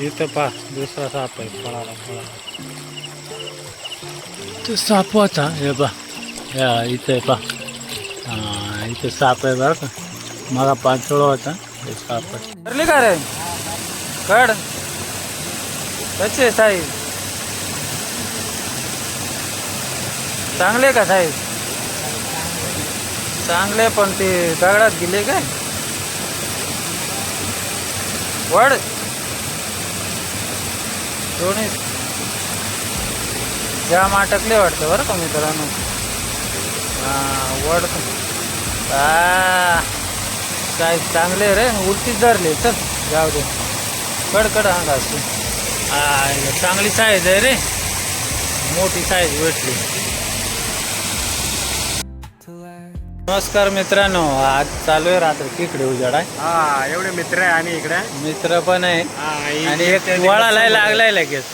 इथं पा दुसरा साप आहे. पळाला पळाला. तो साप होता. हे पा या इथं आहे पा इथं साप आहे बरं का. मला पाचोळा होता. हे साप आहे. का रे? कड. कसे साहेब चांगले का साहेब चांगले पण ते दगडात गेले काय? वड. दोन्ही. जाम अटकले वाटतं बरं का मित्रांनो. हा वड साईज चांगले रे उलटीच धरले चल जाऊ दे. कडकड कड अंगा हा चांगली साईज आहे रे. मोठी साईज भेटली. नमस्कार मित्रांनो आज चालू आहे रात्र तिकडे उजाड. आहे हा एवढे मित्र आहे आणि इकडे? मित्र पण आहे. आणि एक त्या- वळाला लागलाय लगेच.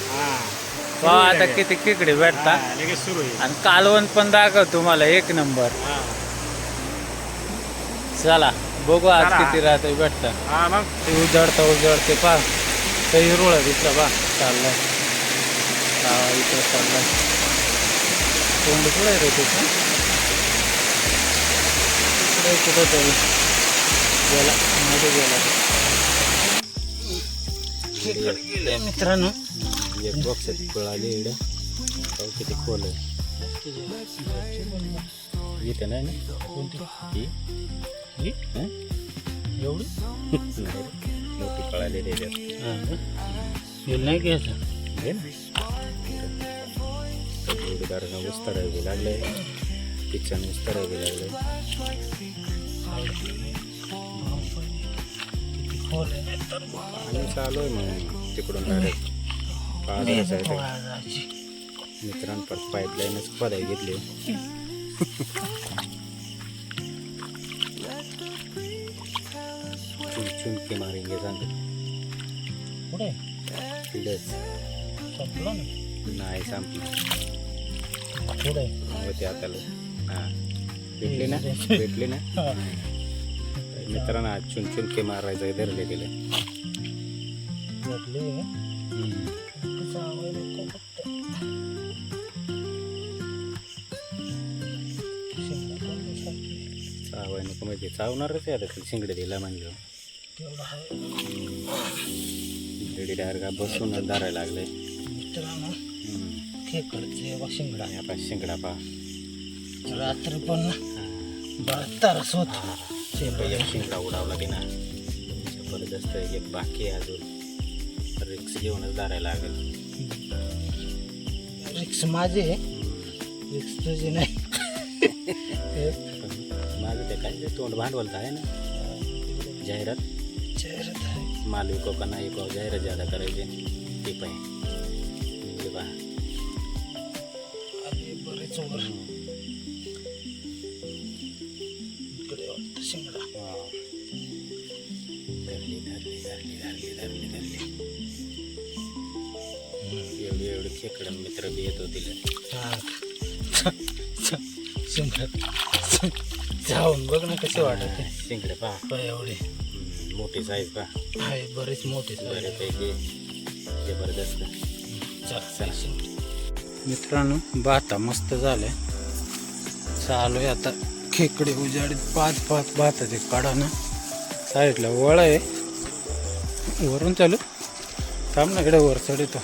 हा, आता किती किकडे भेटतात हा, लगेच सुरू आहे. आणि कालवण पण दाखव तुम्हाला एक नंबर. चला बघू आज. किती राहते भेटतात हा मग. ते उजळतं उजळते पा ते हिरोळ दिसलं पा चाललाय. इकडं चाललाय. तोंड आहे रे तिथं? इकडे कुठं तरी गेला मध्ये गेला गेले मित्रांनो एक बॉक्स पळाली इकडे. पाहू किती खोल आहे. इथं नाही ना? कोणती? ही? एवढी. मोठी पळाली त्याच्यात नाही घ्यायचं लागले. किचन आहे आणि चालू आहे मग तिकडून डायरेक्ट मित्रांनो परत पाईपलाईनच पदाय घेतली चुनके मारेंगे सांग पुढे तिथेच संपलं ना नाही संपली होते आता हां. भेटली ना? भेटली ना? मित्रांनो आज चुन चुनके मारायचं धरले गेले. चावाय नको म्हणजे चावणारच आहे आता शिंगडे दिला म्हणलं. रेडी डायरेक्ट बसून धरायला लागले. मित्रांनो खेकडचे शिंगडा. आपण शिंगडा पा. रात्री पण ना बहात्तरच होत. एक शिंगडा उडावला की ना जबरदस्त एक बाकी आहे अजून. रिक्स घेऊनच धरायला लागेल. रिक्स माझे रिक्स तुझे नाही. माझं ते काय तोंड भांडवल आहे ना जाहिरात. चेहऱ्यात आहे. माल विको का नाही विको जाहिरात ज्यादा करायचे. ते म्हणजे बा बरेच वर. एवढी एवढी खेकडं मित्र बी येत होतील हा. शिंगडा जाऊन बघ ना कसे वाटत शिंकडे पहा. एवढे. मोठी साईज पहा. आहे बरेच मोठे बऱ्यापैकी जबरदस्त. मित्रांनो भाता मस्त झाले चालू आहे आता. खेकडे उजाडीत पाच पाच भाताचे काढा ना. साईडला वळ आहे. वरून चालू. थांब ना इकडे वर चढतो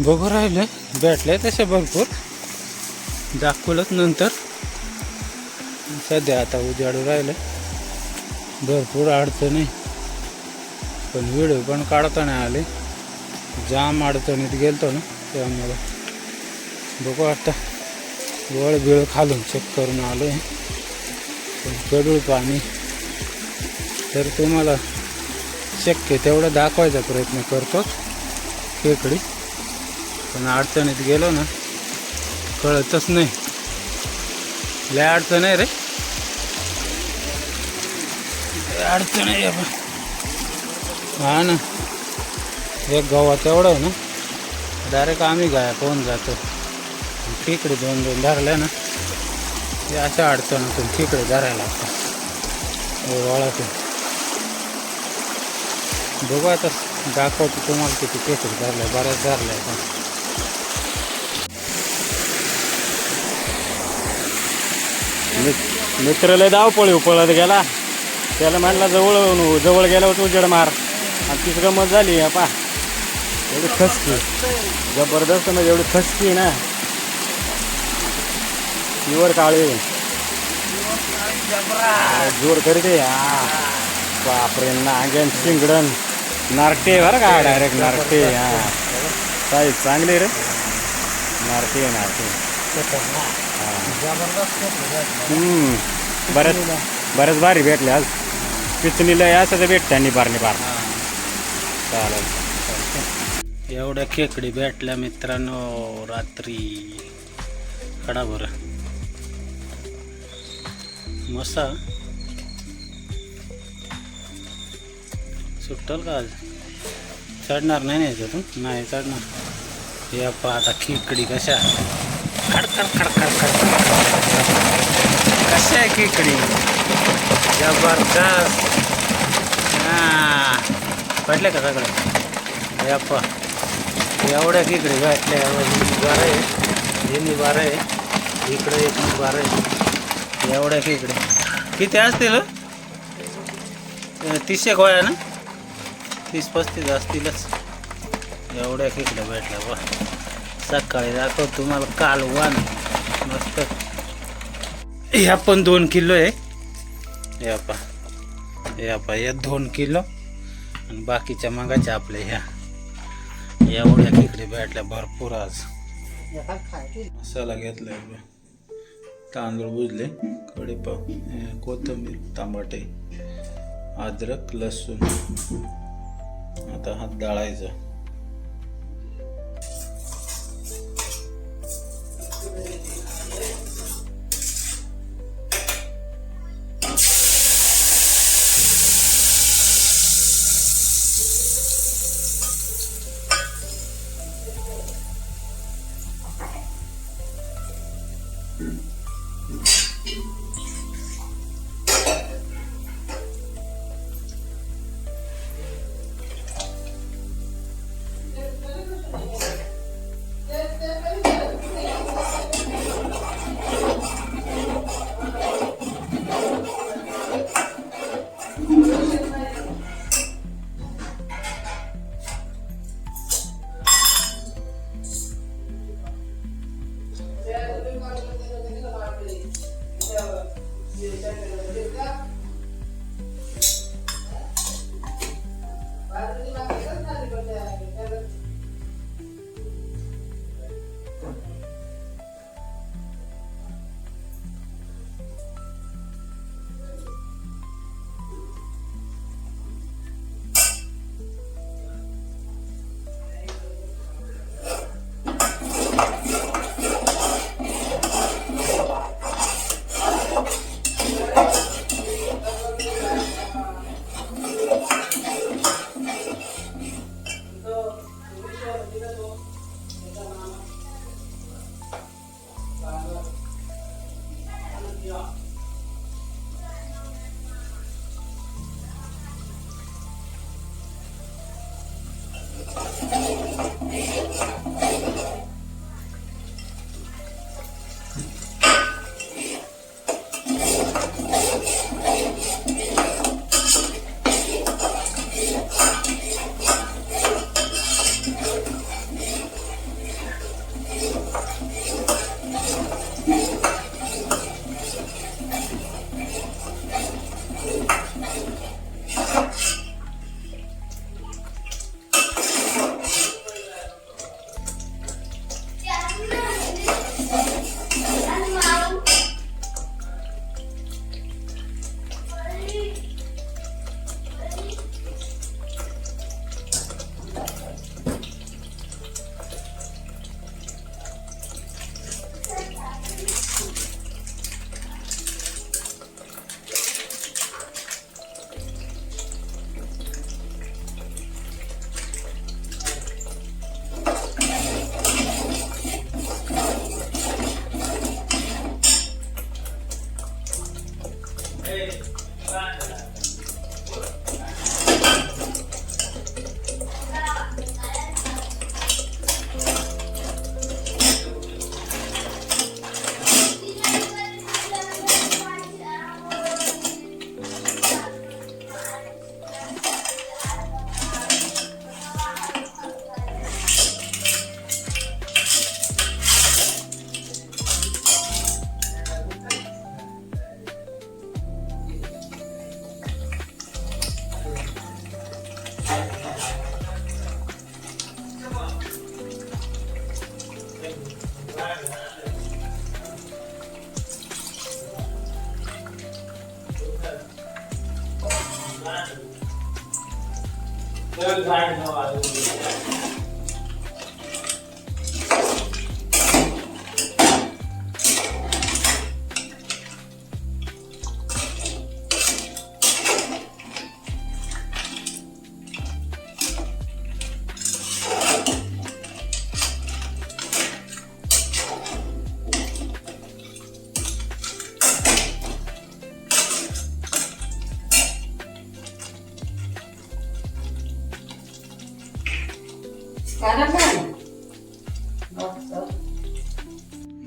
बघू राहिले. भेटले तसे भरपूर. दाखवलंच नंतर. सध्या आता उजाडू राहिले. भरपूर अडचणी. पण व्हिडिओ पण काढता नाही आले. जाम अडचणीत गेलतो ना त्यामुळं. बघू आता. वळ बिळ खालून चेक करून आलो आहे पण गडूळ पाणी. तर तुम्हाला शक्य तेवढं दाखवायचा प्रयत्न करतो खेकडी. पण अडचणीत गेलो ना कळतच नाही. लय अडचण आहे रे. अडचण आहे बा. हा ना. एक गव्हात एवढं ना. डायरेक्ट आम्ही गाया पाहून जातो. तिकडे दोन दोन धरल्या ना ते अशा अडचणीतून तिकडे धरायला लागतं वळातून बघू आता दाखवतो तुम्हाला किती खेकडी धरल्या बऱ्याच धरल्या पण. मित- मित्र लय धावपळी पळत गेला. त्याला म्हणला जवळ जवळ गेल्यावर तू उजेड मार. आणि तीच गमत झाली पा एवढी खसकी. जबरदस्त म्हणजे एवढी खसकी ना. प्युअर काळी. जोर करते हा. बापरे नागन शिंगडन नारटे बरं का डायरेक्ट नारटे हा. साईज चांगली रे. नारटे आहे, नारटे. हम्म. बऱ्याच बऱ्याच भारी भेटले आज. पिचणीला असं भेटत्या निबार निबार चालेल. एवढ्या खेकडी भेटल्या मित्रांनो रात्री. कडा बरं. मसा. सुट्टल का आज? चढणार नाही ना याच्यातून? नाही चढणार. या पहा आता खेकडी कशा. खड खड खड खड खड कशा आहे खेकडी जबरदस्त हा पडले का सगळं याप्पा एवढ्या इकडे भेटल्या बारा आहे हे बारा आहे इकडे एक बारा आहे एवढ्या इकडे किती असतील तीसशे गोळ्या ना तीस पस्तीस असतीलच एवढ्या इकडे भेटल्या बा सकाळी दाखव तुम्हाला कालवान मस्त. ह्या पण दोन किलो आहे. या पा या पा या दोन किलो. आणि बाकीच्या मगाच्या आपल्या ह्या. एवढ्या खेकडे भेटल्या भरपूर आज. मसाला घेतलाय बघ. तांदूळ बुजले कढीपाव हे कोथिंबीर टमाटे अद्रक लसूण. आता हात डाळायचा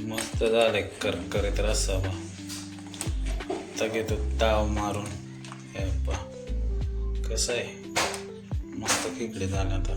मस्त झाले करकरीत रस्सा बा आता घेतो ताव मारून. हे कसं आहे? मस्त खिकडे झालं आता